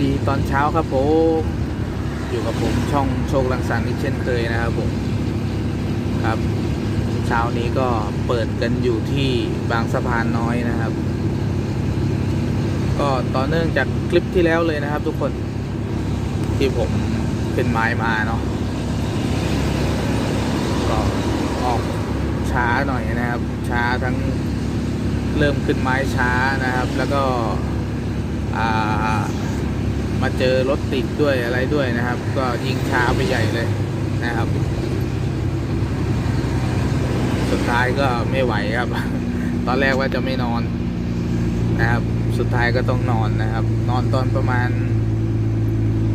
ดีตอนเช้าครับผมอยู่กับผมช่องโชคลังสรรค์อีกเช่นเคยนะครับผมครับ เช้านี้ก็เปิดกันอยู่ที่บางสะพานน้อยนะครับ ก็ต่อเนื่องจากคลิปที่แล้วเลยนะครับทุกคนที่ผมเป็นไม้มาเนาะก็ออกช้าหน่อยนะครับ ช้าทั้งเริ่มขึ้นไม้ช้านะครับ แล้วก็อ่า มาเจอรถติดด้วยอะไรด้วยนะครับ ก็ยิงช้าไปใหญ่เลยนะครับ สุดท้ายก็ไม่ไหวครับ ตอนแรกว่าจะไม่นอนนะครับ สุดท้ายก็ต้องนอนนะครับ นอนตอนประมาณ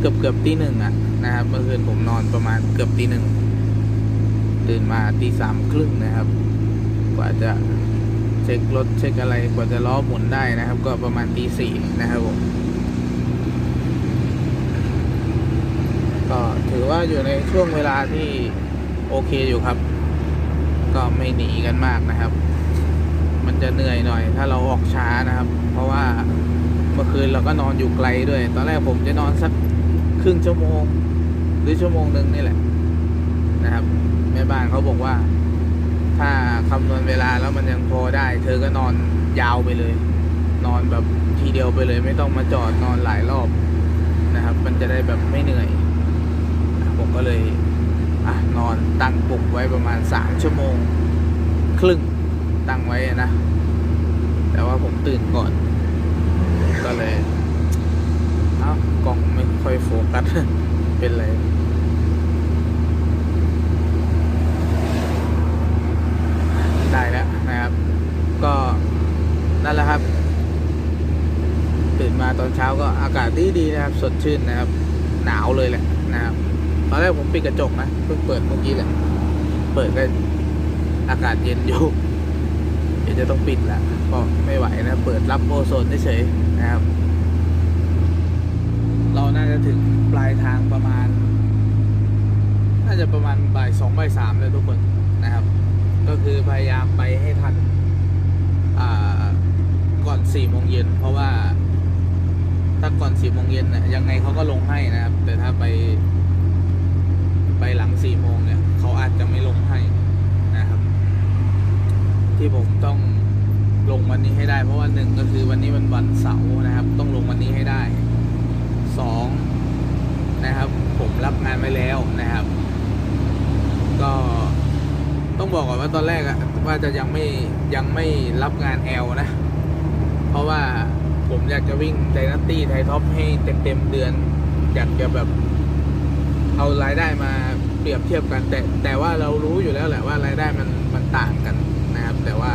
เกือบเกือบตีหนึ่งอะนะครับ เมื่อคืนผมนอนประมาณเกือบตีหนึ่งตื่นมาตีสามครึ่งนะครับ กว่าจะเช็ครถเช็คอะไรกว่าจะล้อหมุนได้นะครับ ก็ประมาณตีสี่นะครับผม ก็ถือว่าอยู่ในช่วงเวลาที่โอเคอยู่ครับ ก็ไม่หนีกันมากนะครับ มันจะเหนื่อยหน่อย ถ้าเราออกช้านะครับ เพราะว่าเมื่อคืนเราก็นอนอยู่ไกลด้วย ตอนแรกผมจะนอนสักครึ่งชั่วโมง หรือชั่วโมงหนึ่งนี่แหละนะครับแม่บ้านเขาบอกว่า ถ้าคำนวณเวลาแล้วมันยังพอได้ เธอก็นอนยาวไปเลย นอนแบบทีเดียวไปเลย ไม่ต้องมาจอดนอนหลายรอบนะครับ มันจะได้แบบไม่เหนื่อย ผมก็เลยอนอนตั้งปลุกไว้ประมาณสามชั่วโมง ครึ่งตั้งไว้นะ แต่ว่าผมตื่นก่อน ก็เลยเอ้ากล้องไม่ค่อยโฟกัส เป็นไรได้แล้วนะครับ ก็นั่นแหละครับ ตื่นมาตอนเช้าก็อากาศดีดีนะครับ สดชื่นนะครับ หนาวเลยแหละนะครับ ตอนแรกผมปิดกระจกนะเพิ่งเปิดเมื่อกี้แหละ เปิดก็อากาศเย็นอยู่เดี๋ยวจะต้องปิดละก็ไม่ไหวนะ เปิดรับโอโซนเฉยๆนะครับ เราน่าจะถึงปลายทางประมาณ น่าจะประมาณบ่ายสองบ่ายสามเลยทุกคนนะครับ ก็คือพยายามไปให้ทันก่อนสี่โมงเย็นเพราะว่า ถ้าก่อนสี่โมงเย็นเนี่ยยังไงเขาก็ลงให้นะครับ แต่ถ้าไป ไปหลังสี่โมงเนี่ยเขาอาจจะไม่ลงให้นะครับ ที่ผมต้องลงวันนี้ให้ได้ เพราะว่าหนึ่งก็คือวันนี้มันวันเสาร์นะครับ ต้องลงวันนี้ให้ได้สองนะครับ ผมรับงานไว้แล้วนะครับ ก็ต้องบอกก่อนว่าตอนแรกอะว่าจะยังไม่ยังไม่รับงานแอลนะ เพราะว่าผมอยากจะวิ่งไดนาตี้ไทท็อปให้เต็มเต็มเดือน อยากจะแบบ เอารายได้มาเปรียบเทียบกัน แต่แต่ว่าเรารู้อยู่แล้วแหละว่ารายได้มันมันต่างกันนะครับ แต่ว่า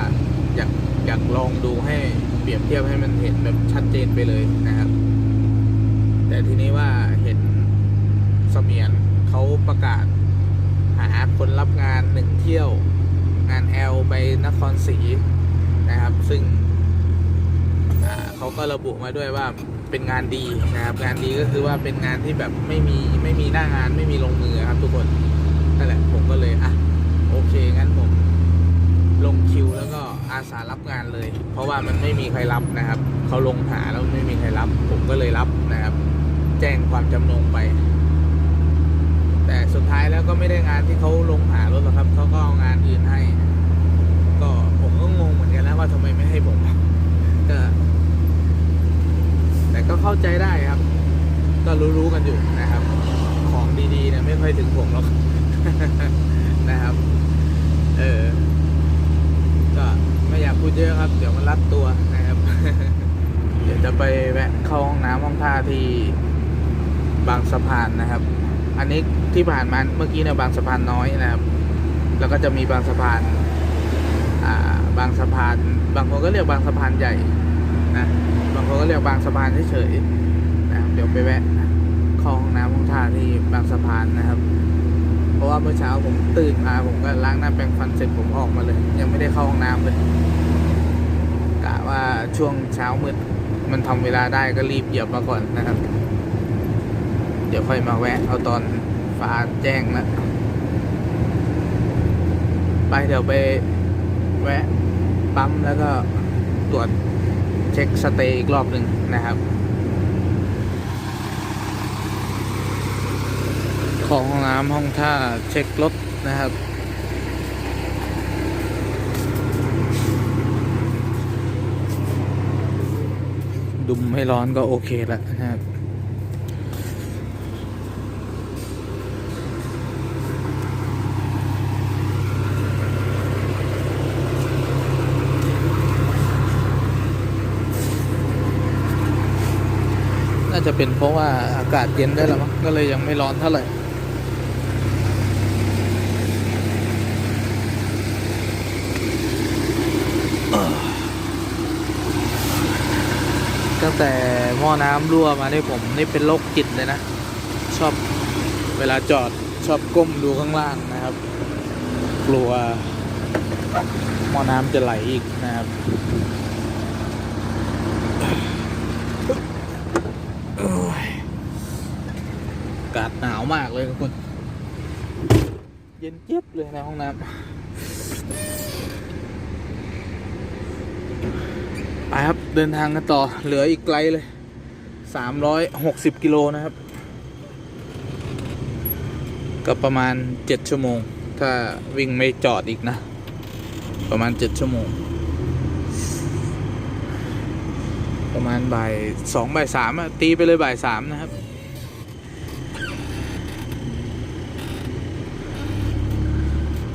อยากอยากลองดูให้เปรียบเทียบให้มันเห็นแบบชัดเจนไปเลยนะครับ แต่ทีนี้ว่าเห็นเสมียนเขาประกาศ หาคนรับงานหนึ่งเที่ยว งานแอลไปนครศรีนะครับ ซึ่งเขาก็ระบุมาด้วยว่า เป็นงานดีนะครับ งานดีก็คือว่าเป็นงานที่แบบไม่มีไม่มีหน้างานไม่มีลงมือครับ ทุกคนนั่นแหละผมก็เลยอะโอเคงั้นผมลงคิวแล้วก็อาสารับงานเลย เพราะว่ามันไม่มีใครรับนะครับเขาลงหาแล้วไม่มีใครรับ ผมก็เลยรับนะครับ แจ้งความจำนงไป แต่สุดท้ายแล้วก็ไม่ได้งานที่เขาลงหารถหรอกครับเขาก็เอางานอื่นให้ ก็ผมก็งงเหมือนกันนะว่าทำไมไม่ให้ผมก็ แต่ก็เข้าใจได้ครับ ก็รู้ๆกันอยู่นะครับ ของดีๆเนี่ยไม่ค่อยถึงผมหรอกนะครับ เออ ก็ไม่อยากพูดเยอะครับ เดี๋ยวมันรัดตัวนะครับ เดี๋ยวจะไปแวะเข้าห้องน้ำห้องท่าที่บางสะพานนะครับ อันนี้ที่ผ่านมาเมื่อกี้เนี่ยบางสะพานน้อยนะครับ แล้วก็จะมีบางสะพาน อ่า บางสะพาน บางคนก็เรียกบางสะพานใหญ่ นะบางคนก็เรียกบางสะพานเฉยๆนะครับเดี๋ยวไปแวะเข้าห้องน้ำห้องท่าที่บางสะพานนะครับ เพราะว่าเมื่อเช้าผมตื่นมาผมก็ล้างหน้าแปรงฟันเสร็จผมออกมาเลย ยังไม่ได้เข้าห้องน้ำเลยกะว่าช่วงเช้ามืดมันทำเวลาได้ก็รีบเหยียบมาก่อนนะครับ เดี๋ยวค่อยมาแวะ เอาตอนฟ้าแจ้งนะไปเดี๋ยวไปแวะปั๊มแล้วก็ตรวจ เช็คสเตย์อีกรอบหนึ่งนะครับ ขอห้องน้ำห้องท่าเช็ครถนะครับดุมไม่ร้อนก็โอเคแล้วนะครับาจะเป็นเพราะว่าอากาศเย็นได้แล้วมั้งก็เลยยังไม่ร้อนเท่าไหร่ตั้งแต่หม้อน้ำรั่วมานี่ผมนี่เป็นโรคจิตเลยนะ ชอบเวลาจอดชอบก้มดูข้างล่างนะครับ กลัวหม้อน้ำจะไหลอีกนะครับ โอ้ยอากาศ หนาวมากเลยทุกคน เย็นเจี๊ยบเลยในห้องน้ำไปครับเดินทางกันต่อเหลืออีกไกลเลยสามร้อยหกสิบกิโลนะครับ ก็ประมาณเจ็ดชั่วโมง ถ้าวิ่งไม่จอดอีกนะ ประมาณเจ็ดชั่วโมง ประมาณบ่ายสองบ่ายสามอะตีไปเลยบ่ายสามนะครับ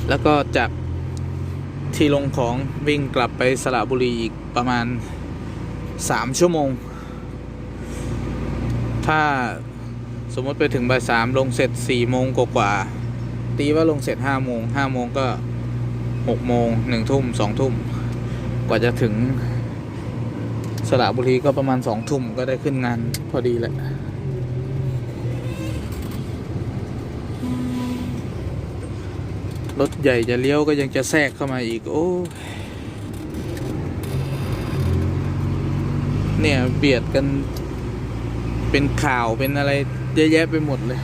แล้วก็จากที่ลงของวิ่งกลับไปสระบุรีอีกประมาณสามชั่วโมง ถ้าสมมติไปถึงบ่ายสามลงเสร็จสี่โมงกว่าตีว่าลงเสร็จห้าโมงห้าโมงก็หกโมงหนึ่งทุ่มสองทุ่ม กว่าจะถึงสระบุรีก็ประมาณสองทุ่มก็ได้ขึ้นงานพอดีแหละ รถใหญ่จะเลี้ยวก็ยังจะแทรกเข้ามาอีก โอ้ เนี่ยเบียดกันเป็นข่าวเป็นอะไรเยอะแยะไปหมดเลย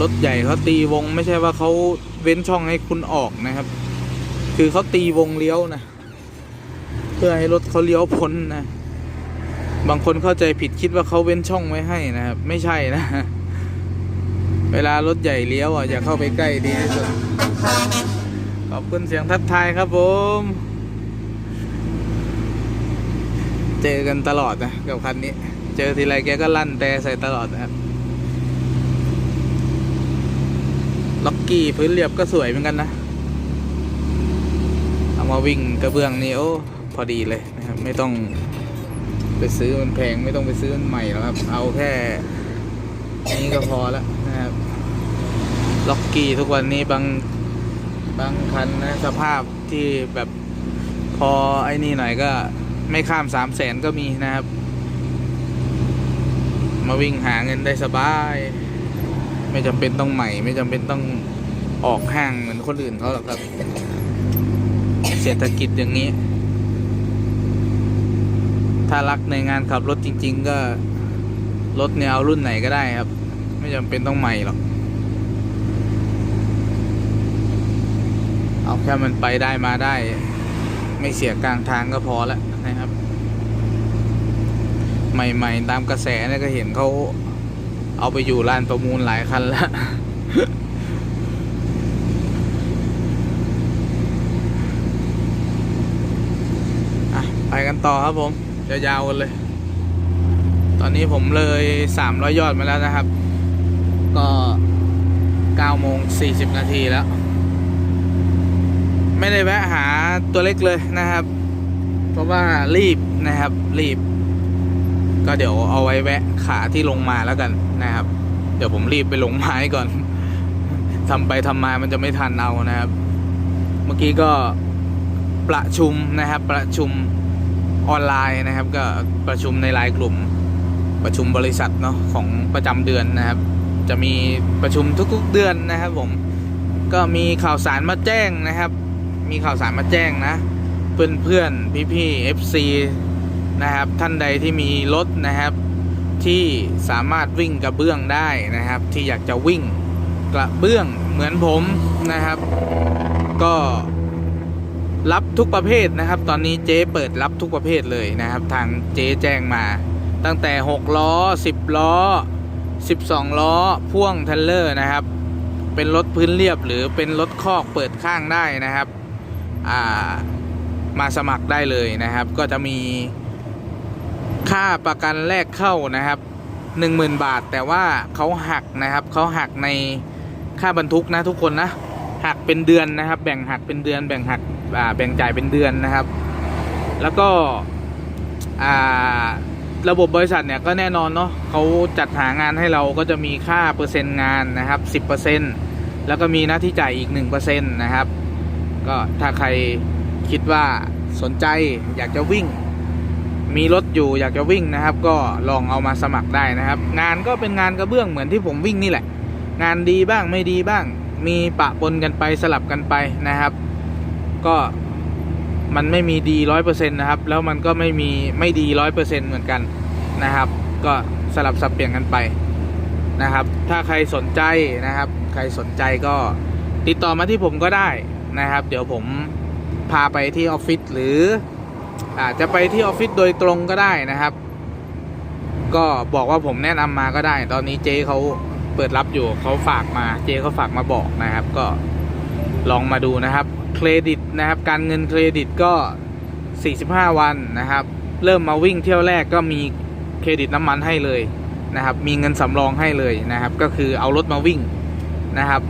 รถใหญ่เขาตีวงไม่ใช่ว่าเขาเว้นช่องให้คุณออกนะครับ คือเขาตีวงเลี้ยวนะ เพื่อให้รถเขาเลี้ยวพ้นนะ บางคนเข้าใจผิดคิดว่าเขาเว้นช่องไว้ให้นะครับ ไม่ใช่นะ เวลารถใหญ่เลี้ยวอะอย่าเข้าไปใกล้ดีที่สุดขอบคุณเสียงทักทายครับผม เจอกันตลอดนะกับคันนี้ เจอทีไรแกก็ลั่นแต่ใส่ตลอดนะครับล็อกกี้พื้นเรียบก็สวยเหมือนกันนะเอามาวิ่งกระเบื้องนี่โอ้พอดีเลยนะครับ ไม่ต้อง ไปซื้อมันแพงไม่ต้องไปซื้อมันใหม่หรอกครับ เอาแค่นี้ก็พอแล้วนะครับ ล็อกกี้ทุกวันนี้บางบางคันนะสภาพที่แบบพอไอ้นี่หน่อยก็ไม่ข้ามสามแสนก็มีนะครับ มาวิ่งหาเงินได้สบาย ไม่จำเป็นต้องใหม่ ไม่จำเป็นต้องออกห้างเหมือนคนอื่นเขาหรอกครับ เศรษฐกิจอย่างนี้ ถ้ารักในงานขับรถจริง ๆ ก็รถเนี่ยเอารุ่นไหนก็ได้ครับ ไม่จำเป็นต้องใหม่หรอก เอาแค่มันไปได้มาได้ ไม่เสียกลางทางก็พอแล้วนะครับ ใหม่ๆ ตามกระแสเนี่ยก็เห็นเขาเอาไปอยู่ลานประมูลหลายคันแล้วอะไปกันต่อครับผม ยาวๆกันเลย ตอนนี้ผมเลยสามร้อยยอดมาแล้วนะครับ ก็เก้าโมงสี่สิบนาทีแล้ว ไม่ได้แวะหาตัวเล็กเลยนะครับ เพราะว่ารีบนะครับ รีบ ก็เดี๋ยวเอาไว้แวะขาที่ลงมาแล้วกันนะครับ เดี๋ยวผมรีบไปลงไม้ก่อนทำไปทำมามันจะไม่ทันเอานะครับ เมื่อกี้ก็ประชุมนะครับ ประชุม ออนไลน์นะครับ ก็ประชุมในไลน์กลุ่มประชุมบริษัทเนาะของประจำเดือนนะครับ จะมีประชุมทุกๆเดือนนะครับผมก็มีข่าวสารมาแจ้งนะครับ มีข่าวสารมาแจ้งนะ เพื่อนเพื่อนพี่พี่ๆ FC นะครับ ท่านใดที่มีรถนะครับ ที่สามารถวิ่งกระเบื้องได้นะครับ ที่อยากจะวิ่งกระเบื้องเหมือนผมนะครับ ก็ รับทุกประเภทนะครับ ตอนนี้เจ๊เปิดรับทุกประเภทเลยนะครับ ทางเจ๊แจ้งมา ตั้งแต่ 6 ล้อ 10 ล้อ 12 ล้อ พ่วงเทรลเลอร์นะครับ เป็นรถพื้นเรียบหรือเป็นรถคอกเปิดข้างได้นะครับามาสมัครได้เลยนะครับ ก็จะมีค่าประกันแรกเข้านะครับ10,000 บาท แต่ว่าเขาหักนะครับเขาหักในค่าบรรทุกนะทุกคนนะหักเป็นเดือนนะครับ แบ่งหักเป็นเดือนแบ่งหัก แบ่งจ่ายเป็นเดือนนะครับ แล้วก็ระบบบริษัทเนี่ยก็แน่นอนเนาะเขาจัดหางานให้เราก็จะมีค่าเปอร์เซ็นต์งานนะครับ 10%แล้วก็มีหน้าที่จ่ายอีก 1%นะครับ ก็ถ้าใครคิดว่าสนใจอยากจะวิ่ง มีรถอยู่อยากจะวิ่งนะครับ ก็ลองเอามาสมัครได้นะครับ งานก็เป็นงานกระเบื้องเหมือนที่ผมวิ่งนี่แหละ งานดีบ้างไม่ดีบ้าง มีปะปนกันไปสลับกันไปนะครับ ก็มันไม่มีดีร้อยเปอร์เซ็นต์นะครับ แล้วมันก็ไม่มีไม่ดีร้อยเปอร์เซ็นต์เหมือนกันนะครับ ก็สลับสับเปลี่ยนกันไปนะครับ ถ้าใครสนใจนะครับ ใครสนใจก็ติดต่อมาที่ผมก็ได้นะครับ เดี๋ยวผมพาไปที่ออฟฟิศหรืออาจจะไปที่ออฟฟิศโดยตรงก็ได้นะครับ ก็บอกว่าผมแนะนำมาก็ได้ ตอนนี้เจ๊เขาเปิดรับอยู่เขาฝากมาเจ๊เขาฝากมาบอกนะครับ ก็ ลองมาดูนะครับเครดิตนะครับการเงินเครดิตก็ 45 วันนะครับ เริ่มมาวิ่งเที่ยวแรกก็มีเครดิตน้ำมันให้เลยนะครับ มีเงินสำรองให้เลยนะครับ ก็คือเอารถมาวิ่งนะครับ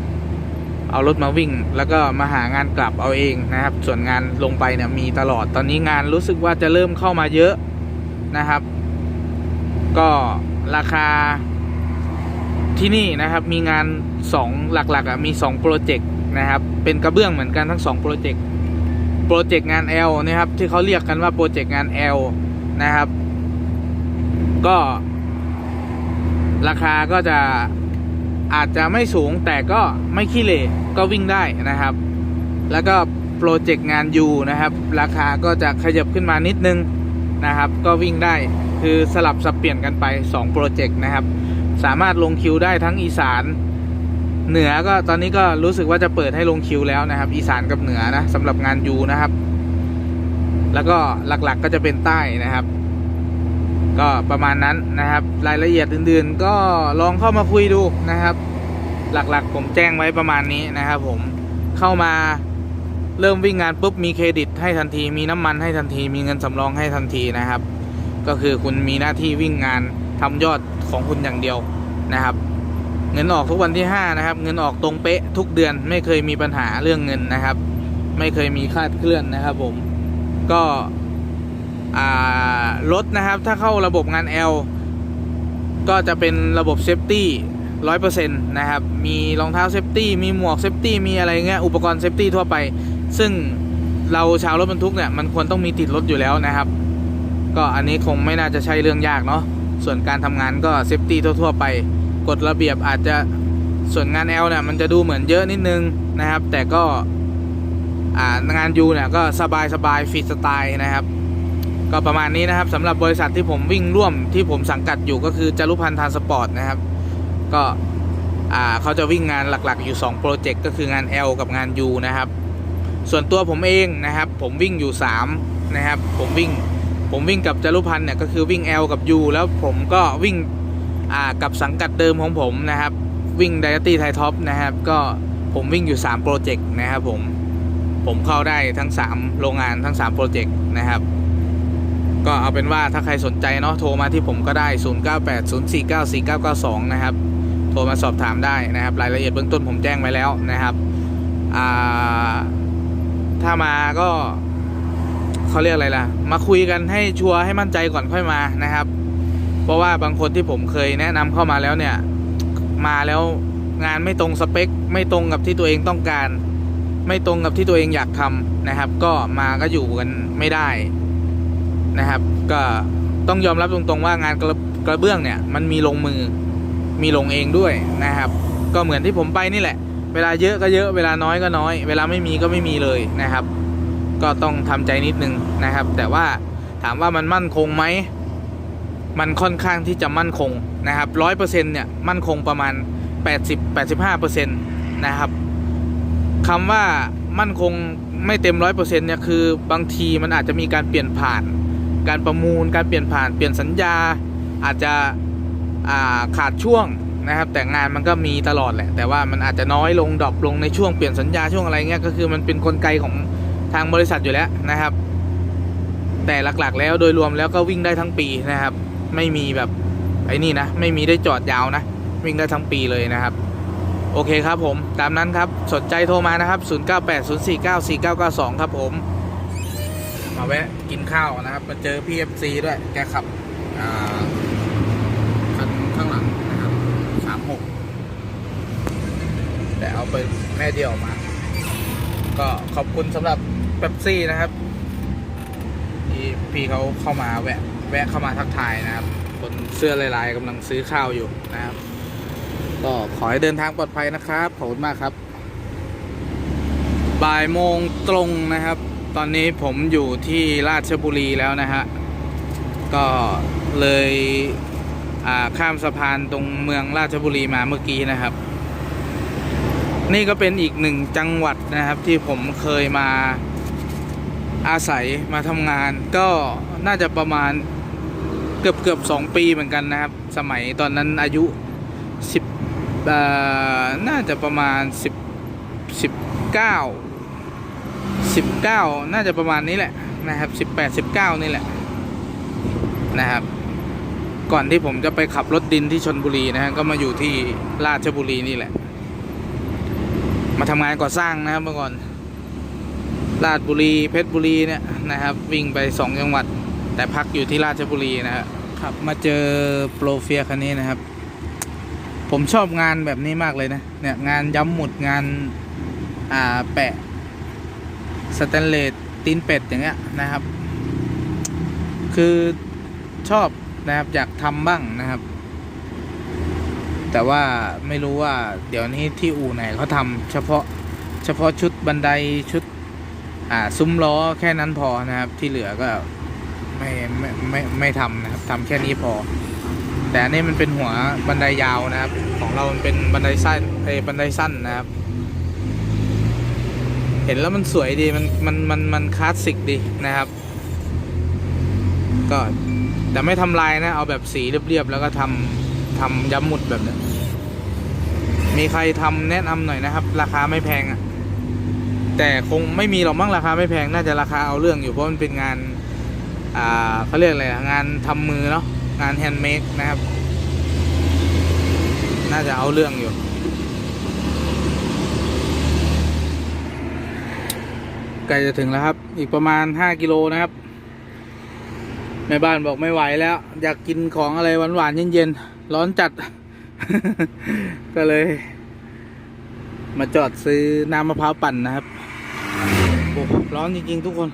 เอารถมาวิ่ง แล้วก็มาหางานกลับเอาเองนะครับ ส่วนงานลงไปเนี่ยมีตลอดตอนนี้งานรู้สึกว่าจะเริ่มเข้ามาเยอะนะครับ ก็ราคาที่นี่นะครับมีงาน 2 หลักๆอะมี 2 โปรเจกต์ นะครับ เป็นกระเบื้องเหมือนกันทั้ง2โปรเจกต์โปรเจกต์งาน L นะครับที่เขาเรียกกันว่าโปรเจกต์งาน L นะครับ ก็ ราคาก็จะอาจจะไม่สูงแต่ก็ไม่ขี้เหร่ก็วิ่งได้นะครับ แล้วก็โปรเจกต์งาน U นะครับ ราคาก็จะขยับขึ้นมานิดนึงนะครับ ก็วิ่งได้คือสลับสับเปลี่ยนกันไป2โปรเจกต์นะครับ สามารถลงคิวได้ทั้งอีสาน เหนือก็ตอนนี้ก็รู้สึกว่าจะเปิดให้ลงคิวแล้วนะครับ อีสานกับเหนือนะสำหรับงาน U นะครับ แล้วก็หลักๆก็จะเป็นใต้นะครับ ก็ประมาณนั้นนะครับ รายละเอียดอื่นๆ ก็ลองเข้ามาคุยดูนะครับ หลักๆ ผมแจ้งไว้ประมาณนี้นะครับผมเข้ามาเริ่มวิ่งงานปุ๊บมีเครดิตให้ทันที มีน้ำมันให้ทันที มีเงินสำรองให้ทันทีนะครับ ก็คือคุณมีหน้าที่วิ่งงานทำยอดของคุณอย่างเดียวนะครับ งินออกทุกวันที่ 5 นะครับ เงินออกตรงเป๊ะทุกเดือนไม่เคยมีปัญหาเรื่องเงินนะครับ ไม่เคยมีคลาดเคลื่อนนะครับ ผมก็รถนะครับ ถ้าเข้าระบบงาน L ก็จะเป็นระบบเซฟตี้ร้อยเปอร์เซ็นต์นะครับ มีรองเท้าเซฟตี้มีหมวกเซฟตี้มีอะไรเงี้ยอุปกรณ์เซฟตี้ทั่วไป ซึ่งเราชาวรถบรรทุกเนี่ยมันควรต้องมีติดรถอยู่แล้วนะครับ ก็อันนี้คงไม่น่าจะใช่เรื่องยากเนาะส่วนการทำงานก็เซฟตี้ทั่วๆไป กฎระเบียบอาจจะส่วนงาน L เนี่ยมันจะดูเหมือนเยอะนิดนึงนะครับ แต่ก็งาน U เนี่ยก็สบายสบายฟรีสไตล์นะครับ ก็ประมาณนี้นะครับสำหรับบริษัทที่ผมวิ่งร่วมที่ผมสังกัดอยู่ก็คือจารุพันธ์ทานสปอร์ตนะครับ ก็เขาจะวิ่งงานหลักๆอยู่2โปรเจกต์ก็คืองาน L กับงาน U นะครับ ส่วนตัวผมเองนะครับ ผมวิ่งอยู่3นะครับผมวิ่งผมวิ่งกับจารุพันธ์เนี่ยก็คือวิ่ง L กับ U แล้วผมก็วิ่ง กับสังกัดเดิมของผมนะครับ วิ่งไดอาตี้ไทท็อปนะครับ ก็ผมวิ่งอยู่ 3 โปรเจกต์นะครับผม ผมเข้าได้ทั้ง 3 โรงงานทั้ง 3 โปรเจกต์นะครับ ก็เอาเป็นว่าถ้าใครสนใจเนาะโทรมาที่ผมก็ได้ 0980494992 นะครับ โทรมาสอบถามได้นะครับ รายละเอียดเบื้องต้นผมแจ้งไว้แล้วนะครับถ้ามาก็เขาเรียกอะไรล่ะ มาคุยกันให้ชัวร์ให้มั่นใจก่อนค่อยมานะครับ เพราะว่าบางคนที่ผมเคยแนะนำเข้ามาแล้วเนี่ย มาแล้วงานไม่ตรงสเปค ไม่ตรงกับที่ตัวเองต้องการ ไม่ตรงกับที่ตัวเองอยากทำนะครับ ก็มาก็อยู่กันไม่ได้นะครับ ก็ต้องยอมรับตรงๆว่างานกระกระเบื้องเนี่ยมันมีลงมือมีลงเองด้วยนะครับ ก็เหมือนที่ผมไปนี่แหละ เวลาเยอะก็เยอะเวลาน้อยก็น้อย เวลาไม่มีก็ไม่มีเลยนะครับ ก็ต้องทำใจนิดนึงนะครับ แต่ว่าถามว่ามันมั่นคงไหม มันค่อนข้างที่จะมั่นคงนะครับร้อยเปอร์เซ็นต์เนี่ยมั่นคงประมาณ 80 85เปอร์เซ็นต์นะครับคำว่ามั่นคงไม่เต็มร้อยเปอร์เซ็นต์เนี่ยคือบางทีมันอาจจะมีการเปลี่ยนผ่าน การประมูลการเปลี่ยนผ่านเปลี่ยนสัญญาอาจจะาขาดช่วงนะครับ แต่งานมันก็มีตลอดแหละ แต่ว่ามันอาจจะน้อยลงดรอปลงในช่วงเปลี่ยนสัญญาช่วงอะไรเงี้ยก็คือมันเป็นนกลไกของทางบริษัทอยู่แล้วนะครับ แต่หลักๆ แล้วโดยรวมแล้วก็วิ่งได้ทั้งปีนะครับ ไม่มีแบบไอ้นี่นะ ไม่มีได้จอดยาวนะ วิ่งได้ทั้งปีเลยนะครับ โอเคครับผมตามนั้นครับสนใจโทรมานะครับ 0980494992 ครับผม มาแวะกินข้าวนะครับ มาเจอพี่ FC ด้วย แกขับคันข้างหลังนะครับ 36 แต่เอาไปแม่เดียวมา ก็ขอบคุณสำหรับเป๊ปซี่นะครับที่พี่เขาเข้ามาแวะ แวะเข้ามาทักทายนะครับ คนเสื้อลายๆกำลังซื้อข้าวอยู่นะครับ ก็ขอให้เดินทางปลอดภัยนะครับ ขอบคุณมากครับ บ่ายโมงตรงนะครับ ตอนนี้ผมอยู่ที่ราชบุรีแล้วนะฮะ ก็เลยข้ามสะพานตรงเมืองราชบุรีมาเมื่อกี้นะครับ นี่ก็เป็นอีกหนึ่งจังหวัดนะครับที่ผมเคยมาอาศัยมาทำงานก็น่าจะประมาณ เกือบเกือบสองปีเหมือนกันนะครับ สมัยตอนนั้นอายุสิบน่าจะประมาณสิบสิบเก้าสิบเก้าน่าจะประมาณนี้แหละนะครับสิบแปดสิบเก้านี่แหละนะครับ ก่อนที่ผมจะไปขับรถดินที่ชนบุรีนะฮะก็มาอยู่ที่ราชบุรีนี่แหละ มาทำงานก่อสร้างนะครับเมื่อก่อนราชบุรีเพชรบุรีเนี่ยนะครับ วิ่งไปสองจังหวัด แต่พักอยู่ที่ราชบุรีนะครับขับมาเจอโปรเฟียคันนี้นะครับ ผมชอบงานแบบนี้มากเลยนะ เนี่ยงานย้ำหมุดงานอ่าแปะสแตนเลสตีนเป็ดอย่างเงี้ยนะครับ คือชอบนะครับอยากทำบ้างนะครับ แต่ว่าไม่รู้ว่าเดี๋ยวนี้ที่อู่ไหนเขาทำเฉพาะเฉพาะชุดบันไดชุด อ่าซุ้มล้อแค่นั้นพอนะครับที่เหลือก็ ไม่ไม่ไม่ไม่ทำนะครับทำแค่นี้พอ แต่อันนี้มันเป็นหัวบันไดยาวนะครับ ของเรามันเป็นบันไดสั้นเอ้บันไดสั้นนะครับ เห็นแล้วมันสวยดีมันมันมันมันคลาสสิกดีนะครับ ก็แต่ไม่ทำลายนะ เอาแบบสีเรียบๆแล้วก็ทำทำย้ำหมุดแบบนี้มีใครทำแนะนำหน่อยนะครับ ราคาไม่แพงอะแต่คงไม่มีหรอกมั้งราคาไม่แพงน่าจะราคาเอาเรื่องอยู่เพราะมันเป็นงาน อ่าเขาเรียกอะไรอะงานทำมือเนาะงานแฮนด์เมดนะครับ น่าจะเอาเรื่องอยู่ ใกล้จะถึงแล้วครับ อีกประมาณ 5 กิโลนะครับแม่บ้านบอกไม่ไหวแล้ว อยากกินของอะไรหวานๆเย็นๆร้อนจัด ก็เลย มาจอดซื้อน้ำมะพร้าวปั่นนะครับโอ้ร้อนจริงๆทุกคน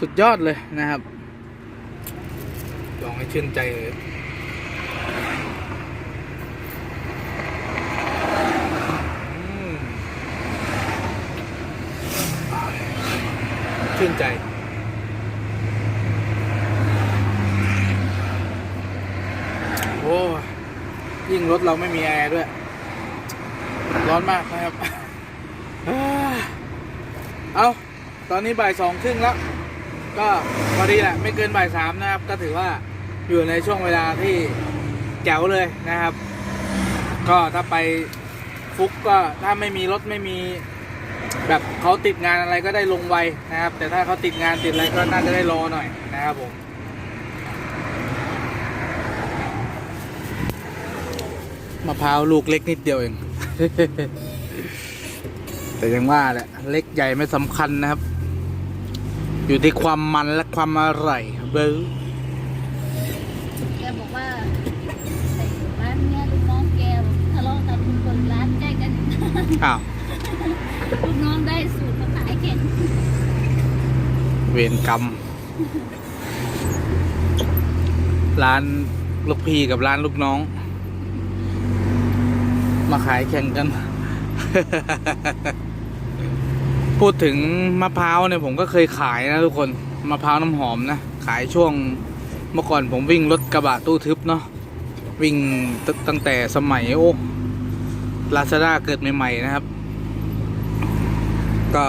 สุดยอดเลยนะครับ ลองให้ชื่นใจเลยชื่นใจโอ้ยิ่งรถเราไม่มีแอร์ด้วย ร้อนมากนะครับ เอาตอนนี้บ่ายสองครึ่งแล้ว ก็พอดีแหละ ไม่เกินบ่ายสามนะครับ ก็ถือว่า อยู่ในช่วงเวลาที่แจ๋วเลยนะครับ ก็ถ้าไปฟุกก็ถ้าไม่มีรถไม่มีแบบเขาติดงานอะไรก็ได้ลงไวนะครับ แต่ถ้าเขาติดงานติดอะไรก็น่าจะได้รอหน่อยนะครับผมมะพร้าวลูกเล็กนิดเดียวเอง แต่ยังว่าแหละเล็กใหญ่ไม่สำคัญนะครับ อยู่ที่ความมันและความอร่อยเบอร์ แกบอกว่าไอ้ร้านเนี้ยลูกน้องแกทะเลาะกันเปิดร้านใกล้กัน อ้าว ลูกน้องได้สูตรมาขายแข่งเวรกรรม ร้านลูกพี่กับร้านลูกน้อง มาขายแข่งกัน พูดถึงมะพร้าวเนี่ยผมก็เคยขายนะทุกคน มะพร้าวน้ำหอมนะ ขายช่วง เมื่อก่อนผมวิ่งรถกระบะตู้ทึบเนาะวิ่งตตั้งแต่สมัยโอ้ลาซาด้าเกิดใหม่ ๆ นะครับ ก็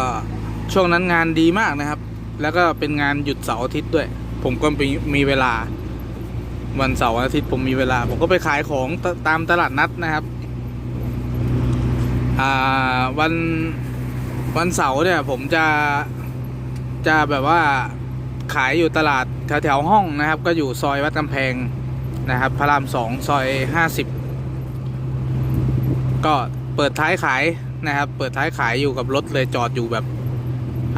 ช่วงนั้นงานดีมากนะครับ แล้วก็เป็นงานหยุดเสาร์อาทิตย์ด้วย ผมก็มีมีเวลา วันเสาร์อาทิตย์ผมมีเวลา ผมก็ไปขายของตตามตลาดนัดนะครับวันวันเสาร์เนี่ยผมจะจะแบบว่า ขายอยู่ตลาดแถวแถวๆห้องนะครับ ก็อยู่ซอยวัดกำแพงนะครับ พระรามสองซอยห้าสิบก็เปิดท้ายขายนะครับ เปิดท้ายขายอยู่กับรถเลยจอดอยู่แบบ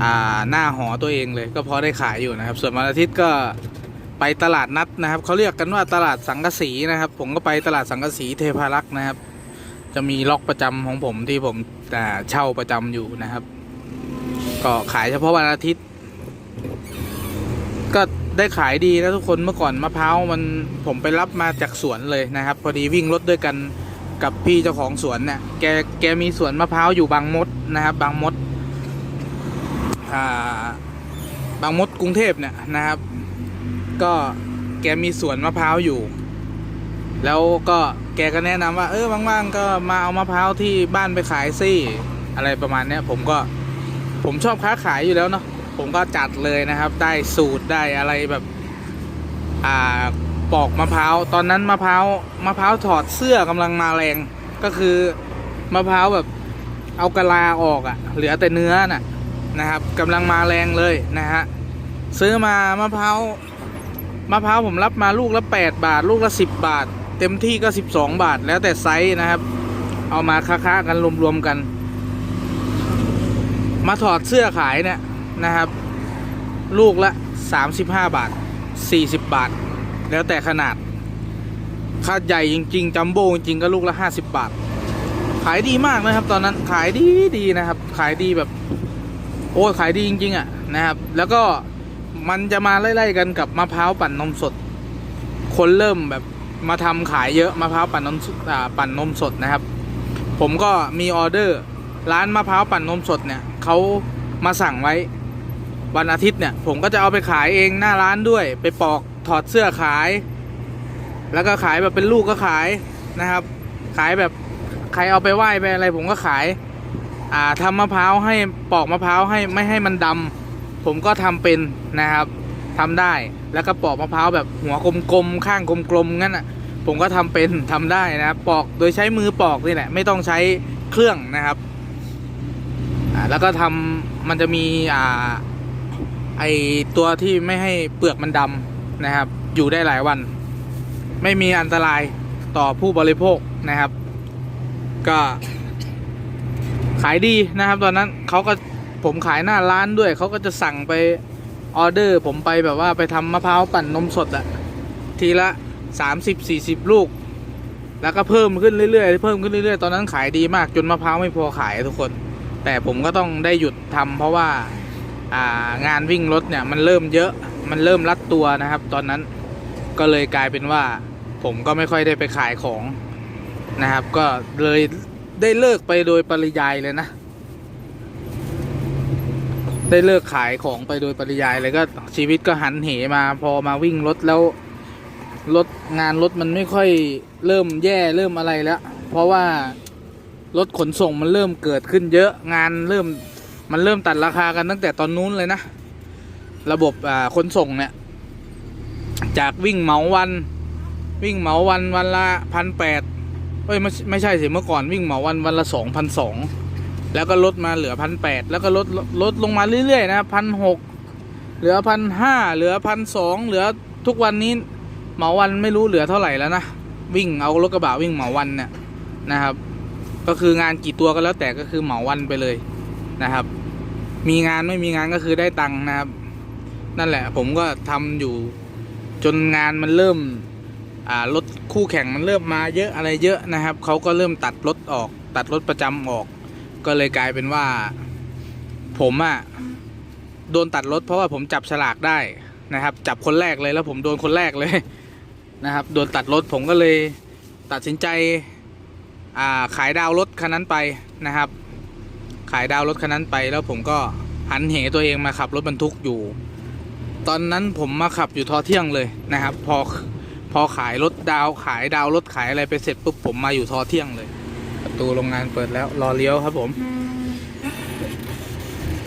อ่าหน้าหอตัวเองเลยก็พอได้ขายอยู่นะครับ ส่วนวันอาทิตย์ก็ไปตลาดนัดนะครับเขาเรียกกันว่าตลาดสังกสีนะครับ ผมก็ไปตลาดสังกสีเทพารักษ์นะครับ จะมีล็อกประจำของผมที่ผมแต่เช่าประจำอยู่นะครับ ก็ขายเฉพาะวันอาทิตย์ ก็ได้ขายดีนะทุกคนเมื่อก่อนมะพร้าวมันผมไปรับมาจากสวนเลยนะครับ พอดีวิ่งรถด้วยกันกับพี่เจ้าของสวนเนี่ยแกแกมีสวนมะพร้าวอยู่บางมดนะครับ บางมดอ่าบางมดกรุงเทพเนี่ยนะครับ ก็แกมีสวนมะพร้าวอยู่ แล้วก็แกก็แนะนำว่า เออว่างๆ ก็มาเอามะพร้าวที่บ้านไปขายสิอะไรประมาณเนี้ยผมก็ผมชอบค้าขายอยู่แล้วเนาะ ผมก็จัดเลยนะครับ ได้สูตรได้อะไรแบบ อ่าปอกมะพร้าว ตอนนั้นมะพร้าวมะพร้าวถอดเสื้อกำลังมาแรง ก็คือมะพร้าวแบบเอากะลาออกอะ่ะ เหลือแต่เนื้อน่ะนะครับกำลังมาแรงเลยนะฮะซื้อมามะพร้าวมะพร้าวผมรับมาลูกละ 8 บาท ลูกละ 10 บาท เต็มที่ก็ 12 บาท แล้วแต่ไซส์นะครับ เอามาค้าๆกันรวมๆกัน มาถอดเสื้อขายเนี่ย นะครับ ลูกละ 35 บาท 40 บาท แล้วแต่ขนาดค่าใหญ่จริงๆจัมโบ้จริงๆก็ลูกละ 50 บาท ขายดีมากนะครับ ตอนนั้นขายดีดีนะครับ ขายดีแบบ โอ้ขายดีจริง ๆ อะนะครับ แล้วก็มันจะมาไล่ๆกันกับมะพร้าวปั่นนมสด คนเริ่มแบบมาทำขายเยอะมะพร้าวปั่นนมสดปั่นนมสดนะครับ ผมก็มีออเดอร์ ร้านมะพร้าวปั่นนมสดเนี่ยเขามาสั่งไว้ วันอาทิตย์เนี่ย ผมก็จะเอาไปขายเองหน้าร้านด้วย ไปปอกถอดเสื้อขาย แล้วก็ขายแบบเป็นลูกก็ขายนะครับ ขายแบบใครเอาไปไหว้ไปอะไรผมก็ขาย อ่าทำมะพร้าวให้ปอกมะพร้าวให้ไม่ให้มันดำผมก็ทำเป็นนะครับทำได้แล้วก็ปอกมะพร้าวแบบหัวกลมๆข้างกลมๆงั้นอะผมก็ทำเป็นทำได้นะครับปอกโดยใช้มือปอกนี่แหละไม่ต้องใช้เครื่องนะครับอ่าแล้วก็ทำมันจะมีอ่า ไอตัวที่ไม่ให้เปลือกมันดำนะครับ อยู่ได้หลายวัน ไม่มีอันตรายต่อผู้บริโภคนะครับ ก็ขายดีนะครับ ตอนนั้นเขาก็ผมขายหน้าร้านด้วย เขาก็จะสั่งไปออเดอร์ ผมไปแบบว่าไปทำมะพร้าวปั่นนมสดอะทีละสามสิบสี่สิบลูก แล้วก็เพิ่มขึ้นเรื่อยๆเพิ่มขึ้นเรื่อยๆ ตอนนั้นขายดีมากจนมะพร้าวไม่พอขายทุกคน แต่ผมก็ต้องได้หยุดทำเพราะว่าางานวิ่งรถเนี่ยมันเริ่มเยอะมันเริ่มรัดตัวนะครับ ตอนนั้นก็เลยกลายเป็นว่า ผมก็ไม่ค่อยได้ไปขายของนะครับ ก็เลยได้เลิกไปโดยปริยายเลยนะ ได้เลิกขายของไปโดยปริยายเลยก็ชีวิตก็หันเหมาพอมาวิ่งรถแล้วรถงานรถมันไม่ค่อยเริ่มแย่เริ่มอะไรแล้ว เพราะว่ารถขนส่งมันเริ่มเกิดขึ้นเยอะงานเริ่ม มันเริ่มตัดราคากันตั้งแต่ตอนนู้นเลยนะ ระบบอ่าขนส่งเนี่ย จากวิ่งเหมาวัน วิ่งเหมาวันวันละพันแปดเอ้ยไม่ไม่ใช่สิเมื่อก่อนวิ่งเหมาวันวันละสองพันสองแล้วก็ลดมาเหลือพันแปดแล้วก็ลดลดลดลงมาเรื่อยๆนะพันหกเหลือพันห้าเหลือพันสองเหลือทุกวันนี้เหมาวันไม่รู้เหลือเท่าไหร่แล้วนะวิ่งเอารถกระบะวิ่งเหมาวันเนี่ยนะครับ ก็คืองานกี่ตัวก็แล้วแต่ก็คือเหมาวันไปเลย นะครับ มีงานไม่มีงานก็คือได้ตังค์นะครับ นั่นแหละ ผมก็ทำอยู่จนงานมันเริ่มอ่ารถคู่แข่งมันเริ่มมาเยอะอะไรเยอะนะครับเขาก็เริ่มตัดรถออก ตัดรถประจำออก ก็เลยกลายเป็นว่า ผมอะโดนตัดรถเพราะว่าผมจับฉลากได้นะครับ จับคนแรกเลยแล้วผมโดนคนแรกเลยนะครับ โดนตัดรถผมก็เลยตัดสินใจขายดาวรถคันนั้นไปนะครับ ขายดาวรถคันนั้นไปแล้วผมก็หันเหตัวเองมาขับรถบรรทุกอยู่ ตอนนั้นผมมาขับอยู่ทอเที่ยงเลยนะครับ พอพอขายรถดาวขายดาวรถขายอะไรไปเสร็จปุ๊บผมมาอยู่ทอเที่ยงเลย ประตูโรงงานเปิดแล้วรอเลี้ยวครับผม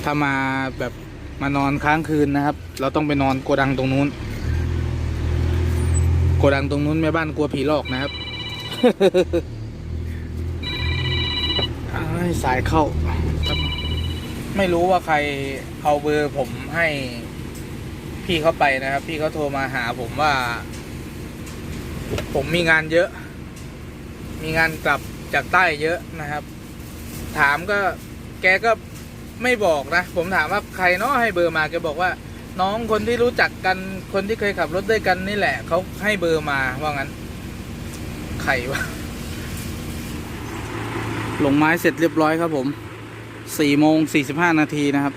ถ้ามาแบบมานอนค้างคืนนะครับ เราต้องไปนอนโกดังตรงนู้น โกดังตรงนู้นแม่บ้านกลัวผีหลอกนะครับสายเข้า ไม่รู้ว่าใครเอาเบอร์ผมให้พี่เขาไปนะครับ พี่เขาโทรมาหาผมว่า ผมมีงานเยอะ มีงานกลับจากใต้เยอะนะครับ ถามก็แกก็ไม่บอกนะ ผมถามว่าใครเนาะให้เบอร์มาแกบอกว่า น้องคนที่รู้จักกันคนที่เคยขับรถด้วยกันนี่แหละเขาให้เบอร์มาว่างั้นใครวะลงไม้เสร็จเรียบร้อยครับผม สี่โมงสี่สิบห้านาทีนะครับ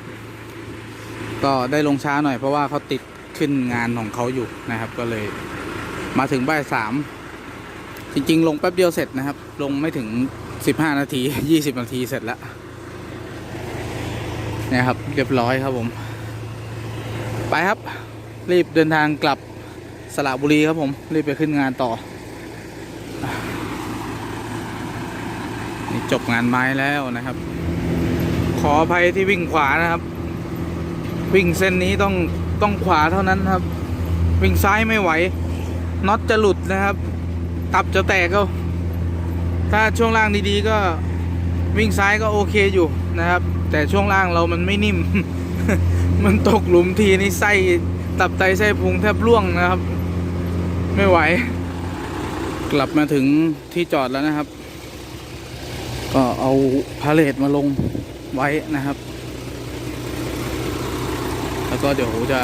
ก็ได้ลงช้าหน่อยเพราะว่าเขาติดขึ้นงานของเขาอยู่นะครับ ก็เลยมาถึงบ่ายสามจริง ๆ ลงแป๊บเดียวเสร็จนะครับ ลงไม่ถึงสิบห้านาทียี่สิบนาทีเสร็จแล้วเนี่ยครับ เรียบร้อยครับผม ไปครับ รีบเดินทางกลับสระบุรีครับผม รีบไปขึ้นงานต่อนี่จบงานไม้แล้วนะครับ ขออภัยที่วิ่งขวานะครับ วิ่งเส้นนี้ต้องต้องขวาเท่านั้นครับ วิ่งซ้ายไม่ไหวน็อตจะหลุดนะครับ ตับจะแตกก็ถ้าช่วงล่างดีๆก็วิ่งซ้ายก็โอเคอยู่นะครับ แต่ช่วงล่างเรามันไม่นิ่ม มันตกหลุมทีนี่ไส้ตับไตไส้พุงแทบร่วงนะครับ ไม่ไหว กลับมาถึงที่จอดแล้วนะครับ ก็เอาพาเลทมาลง ไว้นะครับ แล้วก็เดี๋ยวจะ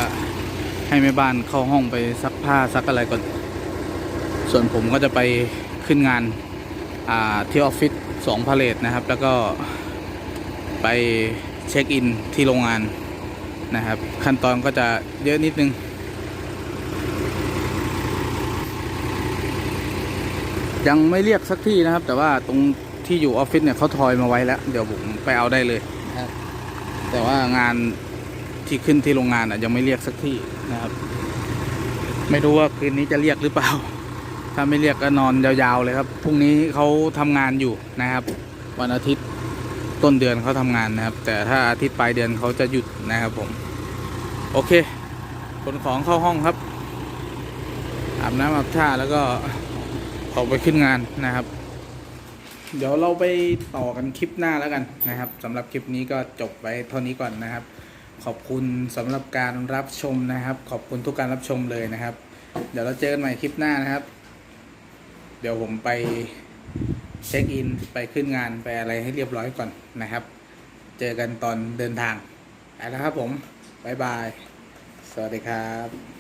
ให้แม่บ้านเข้าห้องไปซักผ้าซักอะไรก่อน ส่วนผมก็จะไปขึ้นงานาที่ออฟฟิศสองพาเลทนะครับ แล้วก็ไปเช็คอินที่โรงงานนะครับ ขั้นตอนก็จะเยอะนิดนึงยังไม่เรียกสักที่นะครับ แต่ว่าตรง ที่อยู่ออฟฟิศเนี่ยเขาทอยมาไว้แล้ว เดี๋ยวผมไปเอาได้เลยนะครับแต่ว่างานที่ขึ้นที่โรงงานอะยังไม่เรียกสักที่นะครับ ไม่รู้ว่าคืนนี้จะเรียกหรือเปล่า ถ้าไม่เรียกก็นอนยาวๆเลยครับพรุ่งนี้เขาทำงานอยู่นะครับ วันอาทิตย์ต้นเดือนเขาทำงานนะครับ แต่ถ้าอาทิตย์ปลายเดือนเขาจะหยุดนะครับผม โอเคขนของเข้าห้องครับอาบน้ำอาบท่าแล้วก็ออกไปขึ้นงานนะครับ เดี๋ยวเราไปต่อกันคลิปหน้าแล้วกันนะครับสำหรับคลิปนี้ก็จบไว้เท่านี้ก่อนนะครับ ขอบคุณสำหรับการรับชมนะครับ ขอบคุณทุกการรับชมเลยนะครับ เดี๋ยวเราเจอกันใหม่คลิปหน้านะครับ เดี๋ยวผมไปเช็คอินไปขึ้นงานไปอะไรให้เรียบร้อยก่อนนะครับ เจอกันตอนเดินทางไปแล้วครับผมบ๊ายบาย สวัสดีครับ